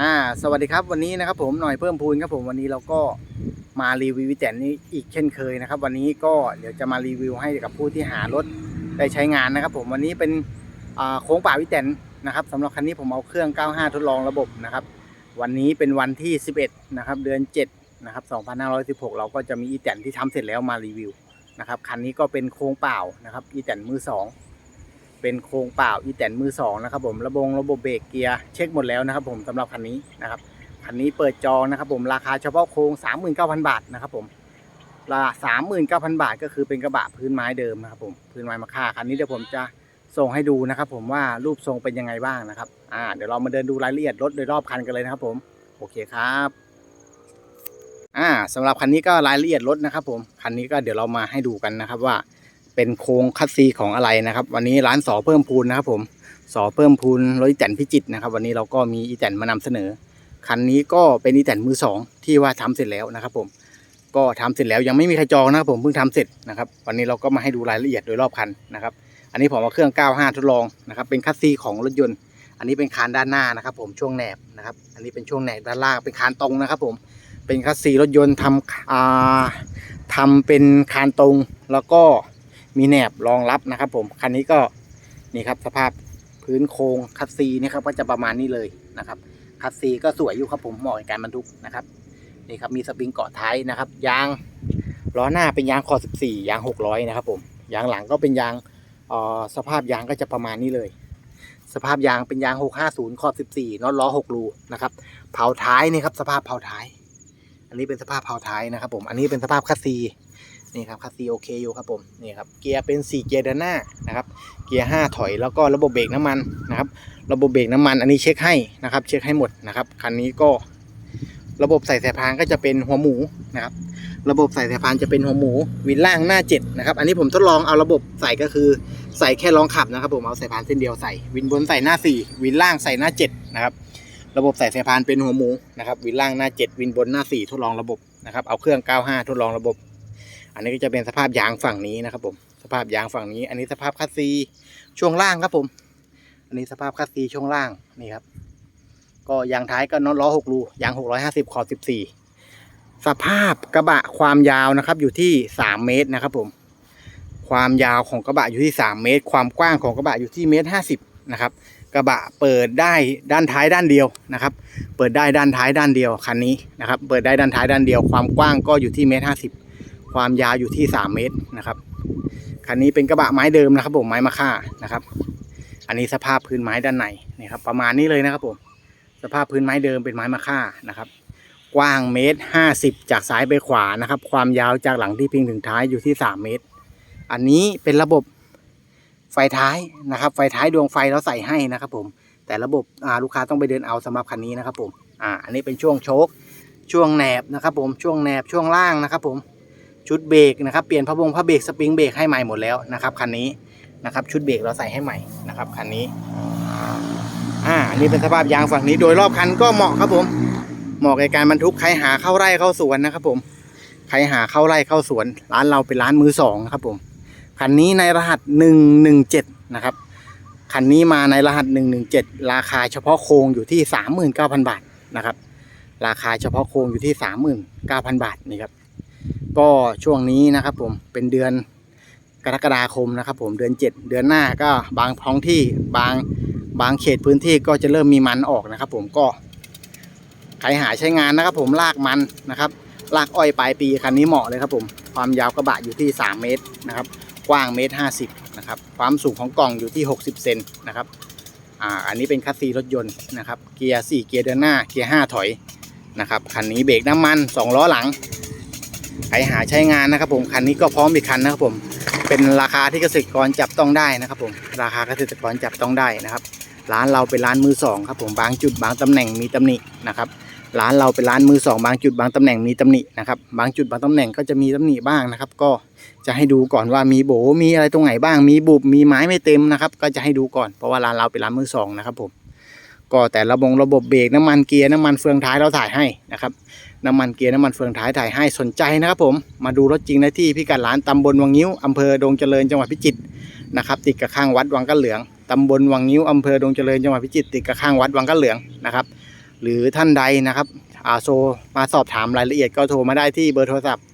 อ่าสวัสดีครับวันนี้นะครับผมหน่อยเพิ่มพูนครับผมวันนี้เราก็มารีวิววิแตนนี้อีกเช่นเคยนะครับ วันนี้ก็เดี๋ยวจะมารีวิวให้กับผู้ที่หารถได้ใช้งานนะครับ ผมวันนี้เป็นโค้งป่าวิแตนนะครับสำหรับคันนี้ผมเอาเครื่อง 95 ทดลองระบบนะครับ วันนี้เป็นวันที่ 11 นะครับ เดือน 7 นะครับ 2516 เราก็จะมีอีแตนที่ทำเสร็จแล้วมารีวิวนะครับคันนี้ก็เป็นโค้งเปล่านะครับอีแตนมือสอง เป็นโครงเปล่าอีแตนมือสองนะครับผมระบบระบบเบรกเกียร์เช็คหมดแล้วนะครับผมสำหรับคันนี้นะครับคันนี้เปิดจองนะครับผมราคาเฉพาะโครง 39,000 บาทนะครับผมราคา39,000 บาทก็คือเป็นกระบะพื้นไม้เดิมนะครับผมพื้นไม้มาค่าคันนี้เดี๋ยวผมจะส่งให้ดูนะครับผมว่ารูปทรงเป็นยังไงบ้างนะครับอ่าเดี๋ยวเรามาเดินดูรายละเอียดรถโดยรอบคันกันเลยนะครับผมโอเคครับอ่าสำหรับคันนี้ก็รายละเอียดรถนะครับผมคันนี้ก็เดี๋ยวเรามาให้ดูกันนะครับว่า เป็นโครงคัสซีของอะไรนะครับ วันนี้ร้านสอเพิ่มพูนนะครับผมสอเพิ่มพูนรถอีแตนพิจิตนะครับ วันนี้เราก็มีอีแตนมานำเสนอ คันนี้ก็เป็นอีแตนมือสองที่ว่าทำเสร็จแล้วนะครับผมก็ทำเสร็จแล้วยังไม่มีใครจองนะครับผมเพิ่งทำเสร็จนะครับวันนี้เราก็มาให้ดูรายละเอียดโดยรอบคันนะครับ อันนี้ผมเอาเครื่อง 95 ทดลองนะครับเป็นคัสซีของรถยนต์ อันนี้เป็นคานด้านหน้านะครับ ผมช่วงแหนบนะครับ อันนี้เป็นช่วงแหนบด้านล่างเป็นคานตรงนะครับ ผมเป็นคัสซีรถยนต์ทำอ่าทำเป็นคานตรงแล้วก็ มีแหนบรองรับนะครับ ผมคันนี้ก็นี่ครับสภาพพื้นโครงคัสซีนี่ครับก็จะประมาณนี้เลยนะครับคัสซีก็สวยอยู่ครับผมเหมาะกับการบรรทุกนะครับนี่ครับมีสปริงเกาะท้ายนะครับ ยางล้อหน้าเป็นยางคอ 14 ยาง 600 นะครับผมยางหลังก็เป็นยางออสภาพยางก็จะประมาณนี้เลย สภาพยางเป็นยาง 650 คอ 14น็อตล้อ 6 รูนะครับเผาท้ายนี่ครับสภาพเผาท้าย นนี้เป็นสภาพเผาท้ายนะครับผม อันนี้เป็นสภาพคัสซีนี่ครับคัสซีโอเคอยู่ครับผม นี่ครับ เกียร์เป็น 4 เกียร์ด้านหน้านะครับ เกียร์ 5 ถอย แล้วก็ระบบเบรกน้ำมันนะครับ ระบบเบรกน้ำมัน อันนี้เช็คให้นะครับ เช็คให้หมดนะครับ คันนี้ก็ระบบใส่สายพานก็จะเป็นหัวหมูนะครับ ระบบใส่สายพานจะเป็นหัวหมู วินล่างหน้า7นะครับ อันนี้ผมทดลองเอาระบบใส่ก็คือใส่แค่รองขับนะครับผม เอาสายพานเส้นเดียวใส่ วินบนใส่หน้า 4 วินล่างใส่หน้า7นะครับ ระบบใส่สายพานเป็นหัวหมูนะครับวินล่างหน้า 7 วินบนหน้า 4 ทดลองระบบนะครับเอาเครื่อง 95 ทดลองระบบ อันนี้ก็จะเป็นสภาพยางฝั่งนี้นะครับผมสภาพยางฝั่งนี้ อันนี้สภาพคัสซีช่วงล่างครับผม อันนี้สภาพคัสซีช่วงล่างนี่ครับ ก็ยางท้ายก็น็อตล้อหกรูยางหกร้อยห้าสิบขอสิบสี่สภาพกระบะความยาวนะครับ อยู่ที่สามเมตรนะครับผมความยาวของกระบะอยู่ที่สามเมตร ความกว้างของกระบะอยู่ที่เมตรห้าสิบนะครับ กระบะเปิดได้ด้านท้ายด้านเดียวนะครับ เปิดได้ด้านท้ายด้านเดียวคันนี้นะครับ เปิดได้ด้านท้ายด้านเดียว ความกว้างก็อยู่ที่เมตรห้าสิบความยาวอยู่ที่3เมตรนะครับคันนี้เป็นกระบะไม้เดิมนะครับผมไม้มะค่านะครับ อันนี้สภาพพื้นไม้ด้านในนี่ครับประมาณนี้เลยนะครับผมสภาพพื้นไม้เดิมเป็นไม้มะค่านะครับกว้างเมตรห้าสิบจากซ้ายไปขวานะครับ ความยาวจากหลังที่พิงถึงท้ายอยู่ที่3เมตร อันนี้เป็นระบบ ไฟท้ายนะครับ ไฟท้ายดวงไฟเราใส่ให้นะครับผม แต่ระบบลูกค้าต้องไปเดินเอาสำหรับคันนี้นะครับผมอ่าอันนี้เป็นช่วงโชคช่วงแหนบนะครับผมช่วงแหนบช่วงล่างนะครับผมชุดเบรกนะครับเปลี่ยนพระวงพระเบรกสปริงเบรกให้ใหม่หมดแล้วนะครับคันนี้นะครับชุดเบรกเราใส่ให้ใหม่นะครับคันนี้อ่าอันนี้เป็นสภาพยางฝั่งนี้โดยรอบคันก็เหมาะครับผม เหมาะกับการบรรทุกใครหาเข้าไร่เข้าสวนนะครับผมใครหาเข้าไร่เข้าสวนร้านเราเป็นร้านมือสองนะครับผม คันนี้ในรหัสหนึ่งหนึ่งเจ็ดนะครับ คันนี้มาในรหัสหนึ่งหนึ่งเจ็ดราคาเฉพาะโครงอยู่ที่สามหมื่นเก้าพันบาทนะครับ ราคาเฉพาะโครงอยู่ที่สามหมื่นเก้าพันบาทนี่ครับ ก็ช่วงนี้นะครับผมเป็นเดือนกรกฎาคมนะครับผมเดือน 7 เดือนหน้าก็บางท้องที่บางบางเขตพื้นที่ก็จะเริ่มมีมันออกนะครับ ผมก็ใครหาใช้งานนะครับ ผมลากมันนะครับลากอ้อยปลายปีคันนี้เหมาะเลยครับผมความยาวกระบะอยู่ที่ 3 เมตรนะครับ กว้างเมตรห้าสิบนะครับความสูงของกล่องอยู่ที่ 60 เซนนะครับอ่าอันนี้เป็นคัสซีรถยนต์นะครับเกียร์4เกียร์เดินหน้าเกียร์5ถอยนะครับคันนี้เบรกน้ำมัน 2 ล้อหลังใครหาใช้งานนะครับผมคันนี้ก็พร้อมอีกคันนะครับผมเป็นราคาที่เกษตรกรจับต้องได้นะครับผมราคาเกษตรกรจับต้องได้นะครับ ร้านเราเป็นร้านมือสองครับผมบางจุดบางตำแหน่งมีตำหนินะครับ ร้านเราเป็นร้านมือสองบางจุดบางตำแหน่งมีตำหนินะครับบางจุดบางตำแหน่งก็จะมีตำหนิบ้างนะครับ ก็จะให้ดูก่อนว่ามีโบมีอะไรตรงไหนบ้าง มีบุบมีไม้ไม่เต็มนะครับ ก็จะให้ดูก่อนเพราะว่าร้านเราเป็นร้านมือสองนะครับผมก็แต่ระบบระบบเบรกน้ำมันเกียร์น้ำมันเฟืองท้ายเราถ่ายให้นะครับน้ำมันเกียร์น้ำมันเฟืองท้ายถ่ายให้สนใจนะครับผมมาดูรถจริงได้ที่พิกัดร้านตำบลวังงิ้วอำเภอดงเจริญจังหวัดพิจิตรนะครับติดกับข้างวัดวังกะเหลืองตำบลวังงิ้วอำเภอดงเจริญจังหวัดพิจิตรติดกับข้างวัดวังกะเหลืองนะครับ หรือท่านใดนะครับอาโซมาสอบถามรายละเอียดก็โทรมาได้ที่เบอร์โทรศัพท์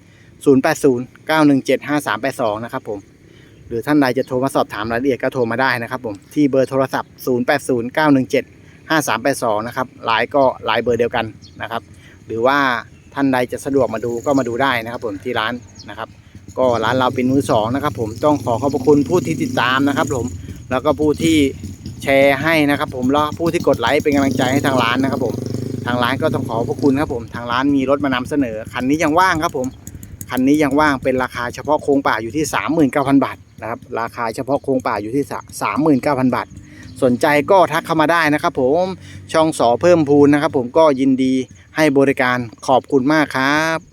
0809175382 นะครับผมหรือท่านใดจะโทรมาสอบถามรายละเอียดก็โทรมาได้นะครับผมที่เบอร์โทรศัพท์ 0809175382 นะครับไลน์ก็ไลน์เบอร์เดียวกันนะครับ หรือว่าท่านใดจะสะดวกมาดูก็มาดูได้นะครับผมที่ร้านนะครับ ก็ร้านเราเป็นมือสองนะครับ ผมต้องขอขอบคุณผู้ที่ติดตามนะครับ ผมแล้วก็ผู้ที่ แชร์ให้นะครับ ผมแล้วผู้ที่กดไลค์เป็นกำลังใจให้ทางร้านนะครับ ผม ทางร้านก็ต้องขอขอบพระคุณครับผม ทางร้านมีรถมานำเสนอ คันนี้ยังว่างครับผม คันนี้ยังว่างเป็นราคาเฉพาะโครงป่าอยู่ที่ 39,000 บาทนะครับ ราคาเฉพาะโครงป่าอยู่ที่ 39,000 บาท สนใจก็ทักเข้ามาได้นะครับผมช่องสอเพิ่มพูนนะครับ ผมก็ยินดีให้บริการขอบคุณมากครับ